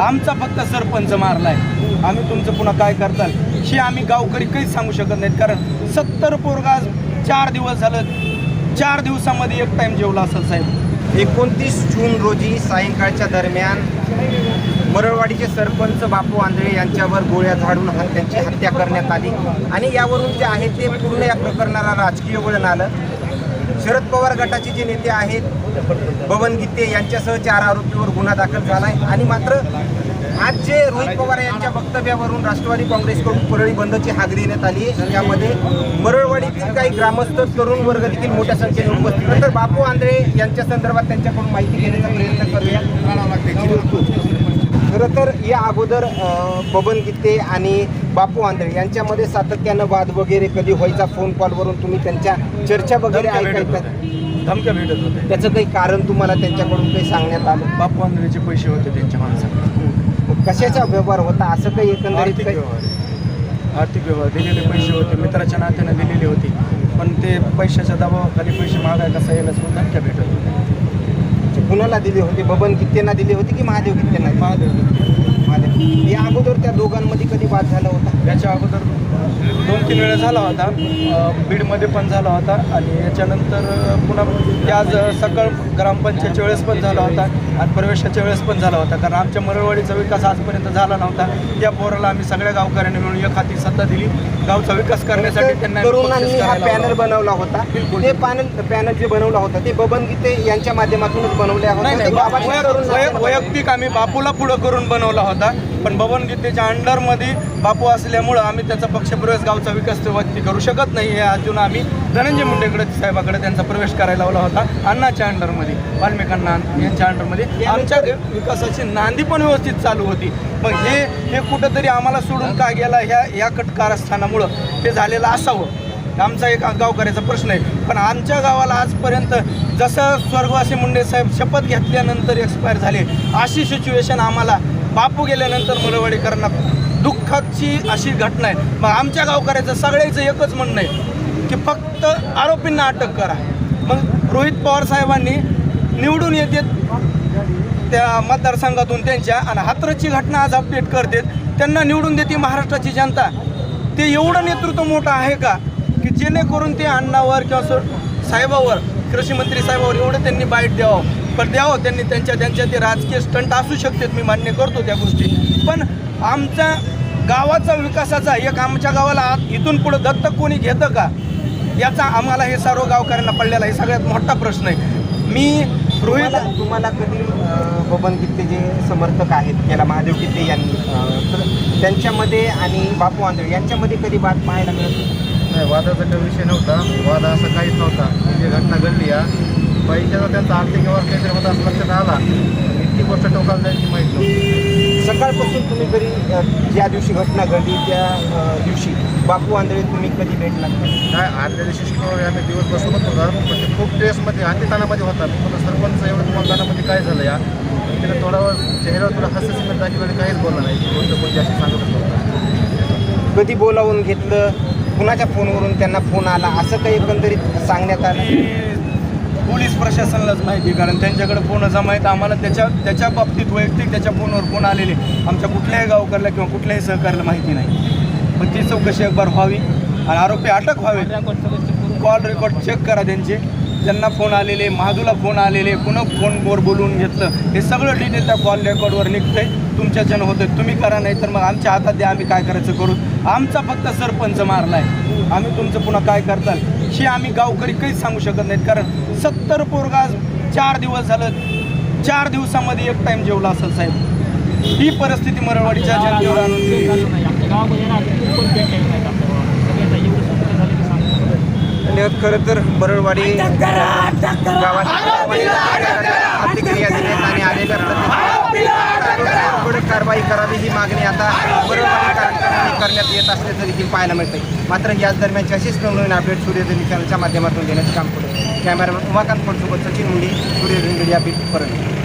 आमचा फक्त सरपंच मारलाय. आम्ही तुमचं पुन्हा काय करताल? हे आम्ही गावकरी काहीच सांगू शकत नाहीत कारण सत्तर पोरगा आज चार दिवस झालं चार दिवसामध्ये एक टाइम जेवला असेल साहेब. एकोणतीस जून रोजी सायंकाळच्या दरम्यान मरळवाडीचे सरपंच बापू आंधळे यांच्यावर गोळ्या झाडून त्यांची हत्या करण्यात आली. आणि यावरून जे आहे ते पूर्ण या प्रकरणाला राजकीय वळण आलं. शरद पवार गटाचे जे नेते आहेत बबन गीते यांच्यासह चार आरोपीवर गुन्हा दाखल झाला आहे आणि मात्र आज जे रोहित पवार यांच्या वक्तव्यावरून राष्ट्रवादी काँग्रेसकडून परळी बंदची हाक देण्यात आली आहे यामध्ये मरळवाडीतील काही ग्रामस्थ तरुण वर्ग देखील मोठ्या संख्येने उपस्थित तर बापू आंधळे यांच्या संदर्भात त्यांच्याकडून माहिती घेण्याचा प्रयत्न करूया. खरं तर या अगोदर बबन गीते आणि बापू आंधळे यांच्यामध्ये सातत्यानं वाद वगैरे कधी व्हायचा फोन कॉलवरून तुम्ही त्यांच्या चर्चा वगैरे ऐकायचा? होत्या. धमक्या भेटत होते त्याचं काही कारण तुम्हाला त्यांच्याकडून काही सांगण्यात आलं? बापू आंधळेचे पैसे होते त्यांच्या माणसाकडे. कशाचा व्यवहार होता? असं काही एकंदरीत आर्थिक काही व्यवहार. आर्थिक व्यवहार. दिलेले पैसे होते मित्राच्या नात्याने दिलेली होती. पण ते पैशाच्या दबावाखाली पैसे मागाय कसा म्हणून धमक्या भेटत कुणाला दिले होते बबन गीतेंना दिले होते की महादेव दिले? महादेव महादेव. या अगोदर त्या दोघांमध्ये कधी वाद झाला होता? याच्या अगोदर दोन तीन वेळा झाला होता. बीडमध्ये पण झाला होता आणि याच्यानंतर पुन्हा ते आज अ, सकाळ ग्रामपंचायतच्या वेळेस पण झाला होता आणि प्रवेशाच्या वेळेस पण झाला होता. कारण आमच्या मरळवाडीचा विकास आजपर्यंत झाला नव्हता. त्या पोराला आम्ही सगळ्या गावकऱ्यांनी मिळून एक हाती सत्ता दिली. गावचा विकास करण्यासाठी त्यांना तरुणांनी हा पॅनल. बनवला होता. ते पॅनल पॅनल जे बनवला होता ते बबन गीते यांच्या माध्यमातूनच बनवल्या होत्या वैयक्तिक आम्ही बापूला पुढं करून बनवला होता. पण बबन गीतेच्या अंडरमध्ये बापू असल्यामुळं आम्ही त्याचा पक्षप्रवेश गावचा विकास व्यक्ती करू शकत नाही. हे अजून आम्ही धनंजय मुंडेकडे साहेबाकडे त्यांचा प्रवेश करायला लावला होता. अण्णाच्या अंडरमध्ये वाल्मिकांना यांच्या अंडरमध्ये आमच्या विकासाची नांदी पण व्यवस्थित चालू होती. मग हे हे कुठंतरी आम्हाला सोडून का गेला ह्या या कट कारस्थानामुळं हे झालेलं असावं? आमचा एक गावकऱ्याचा प्रश्न आहे. पण आमच्या गावाला आजपर्यंत जसं स्वर्गवासी मुंडे साहेब शपथ घेतल्यानंतर एक्सपायर झाले अशी सिच्युएशन आम्हाला बापू गेल्यानंतर मुलवाडीकरांना दुःखाची अशी घटना आहे. मग आमच्या गावकऱ्याचं सगळ्याचं एकच म्हणणं आहे की फक्त आरोपींना अटक करा. मग रोहित पवार साहेबांनी निवडून येते त्या मतदारसंघातून त्यांच्या आणि हातरची घटना आज अपडेट करते त्यांना निवडून देते महाराष्ट्राची जनता. ते एवढं नेतृत्व मोठं आहे का? की जेणेकरून ते अण्णावर किंवा सो- साहेबावर कृषीमंत्री साहेबावर एवढं त्यांनी बाईट द्यावं. पण द्यावं त्यांनी त्यांच्या त्यांच्या ते राजकीय स्टंट असू शकतात मी मान्य करतो त्या गोष्टी. पण आमच्या गावाचा विकासाचा एक आमच्या गावाला आत- इथून पुढं दत्तक कोणी घेतं का? याचा आम्हाला हे सर्व गावकऱ्यांना पडलेला हे सगळ्यात मोठा प्रश्न आहे. मी रोहित तुम्हाला कधी बबन गीते जे समर्थक आहेत याला महादेव गीते यांनी तर त्यांच्यामध्ये आणि बापू आंधळे यांच्यामध्ये कधी वाद पाहायला मिळत? नाही? वादाचा काही विषय नव्हता. वाद असा काहीच नव्हता. जी घटना घडली या पैशाचा त्यांचा आर्थिक व्यवहार काहीतरी होता असं लक्षात आला. इतकी गोष्ट टोकाला जायची माहीत नव्हती. सकाळपासून तुम्ही अं, ज्या दिवशी घटना घडली त्या दिवशी बापू आंधळे तुम्ही कधी भेटला काय आदल्या दिवशी शुक्रवारी आम्ही दिवस बसवत होता. पण ते खूप स्ट्रेसमध्ये अंतितानामध्ये होता मी म्हणलं सरपंच एवढं तुम्हाला तानामध्ये काय झालं या? तिला थोडा वेळ चेहऱ्यावर तुला हास्य सिमेंट दाखवलं आणि काहीच बोलला नाही. ती गोष्ट कोणती अशी सांगत होतो. कधी बोलावून घेतलं? कुणाच्या फोनवरून त्यांना फोन आला? असं काही एकंदरीत सांगण्यात आलं? पोलीस प्रशासनालाच माहिती कारण त्यांच्याकडे फोन जमा आहेत. आम्हाला त्याच्या त्याच्या बाबतीत वैयक्तिक त्याच्या फोनवर फोन आलेले आमच्या कुठल्याही गावकरला किंवा कुठल्याही सहकार्याला माहिती नाही. पण ती चौकशी एक बार व्हावी आणि आरोपी अटक व्हावे. कॉल रेकॉर्ड चेक करा त्यांचे. ज्यांना फोन आलेले महादूला फोन आलेले कुणं फोनवर बोलवून घेतलं हे सगळं डिटेल त्या कॉल रेकॉर्डवर निघतंय. तुमच्याच्यानं होतं तुम्ही करा नाही तर मग आमच्या हातात द्या आम्ही काय करायचं करू? आमचा फक्त सरपंच मारलाय. आम्ही तुमचं पुन्हा काय करताल? हे आम्ही गावकरी काहीच सांगू शकत नाहीत कारण सत्तर पोरगा आज चार दिवस झालं चार दिवसामध्ये एक टाइम जेवला असेल साहेब. ही परिस्थिती मरळवाडीच्या जनतेवर आणून दिली. आणि खरं तर बरळवाडी गावात प्रतिक्रिया दिल्या आणि आलेल्या कारवाई करावी ही मागणी आता बरोबर करण्यात येत असल्याचं देखील पाहायला मिळतं मात्र याच दरम्यानची अशीच नवनवीन अपडेट सूर्यधनी चॅनलच्या माध्यमातून देण्याचं काम करतो कॅमेरामॅन उमाकांत फडसोबत सचिन मुंडी सूर्यधनी मीडिया बीट परत